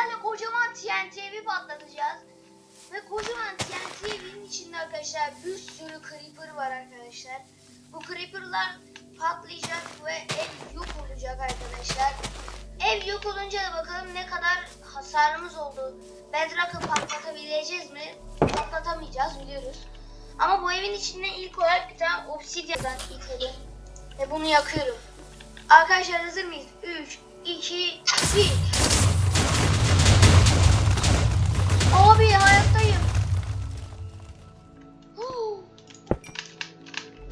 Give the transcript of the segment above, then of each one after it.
tane kocaman TNT evi patlatacağız. Ve kocaman TNT evinin içinde arkadaşlar bir sürü creeper var arkadaşlar. Bu creeperlar patlayacak ve ev yok olacak arkadaşlar. Ev yok olunca da bakalım ne kadar hasarımız oldu. Bedrock'ı patlatabileceğiz mi? Patlatamayacağız biliyoruz. Ama bu evin içinde ilk olarak bir tane obsidyadan itelim. Ve bunu yakıyorum. Arkadaşlar hazır mıyız? 3, 2, 1.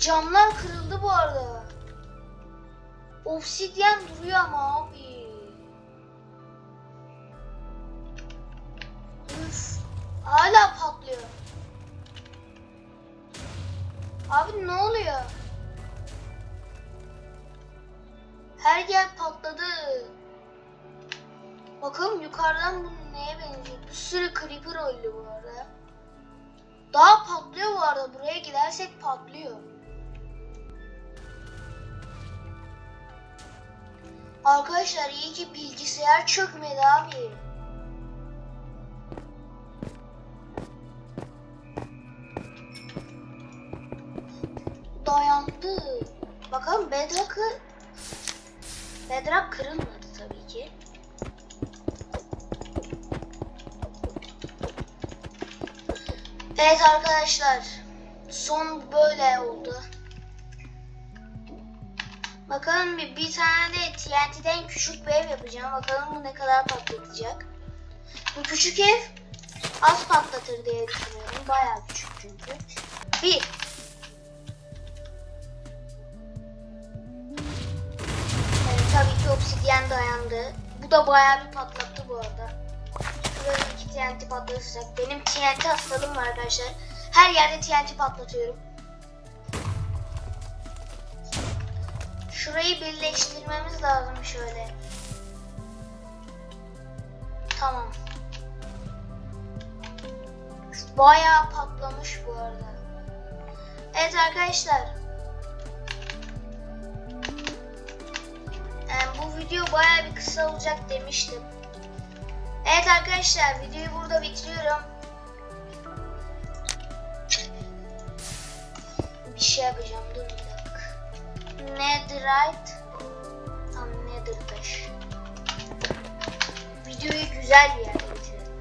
Camlar kırıldı bu arada. Obsidyen duruyor ama abi. Üf. Hala patlıyor. Abi ne oluyor? Her yer patladı. Bakalım yukarıdan bu neye benziyor? Bir sürü creeper öldü bu arada. Daha patlıyor bu arada. Buraya gidersek patlıyor. Arkadaşlar iyi ki bilgisayar çökmedi abi. Dayandı. Bakalım Bedrock'ı Bedrock kırılmadı tabii ki. Evet arkadaşlar. Son böyle oldu. Bakalım bir, bir tane de TNT'den küçük bir ev yapacağım. Bakalım bu ne kadar patlatacak. Bu küçük ev az patlatır diye düşünüyorum. Bayağı küçük çünkü. Bir. Evet, tabii ki obsidyen dayandı. Bu da bayağı bir patlattı bu arada. Şurada iki TNT patlatırsak. Benim TNT hastalığım var arkadaşlar. Her yerde TNT patlatıyorum. Şurayı birleştirmemiz lazım şöyle. Tamam. Bayağı patlamış bu arada. Evet arkadaşlar. Yani bu video bayağı bir kısa olacak demiştim. Evet arkadaşlar videoyu burada bitiriyorum. Bir şey yapacağım dur. Netherite tam Nether taş. Videoyu güzel bir yerde bitirelim.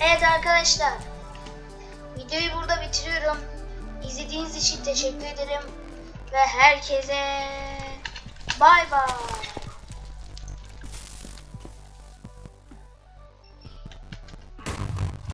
Evet arkadaşlar. Videoyu burada bitiriyorum. İzlediğiniz için teşekkür ederim. Ve herkese bay bay.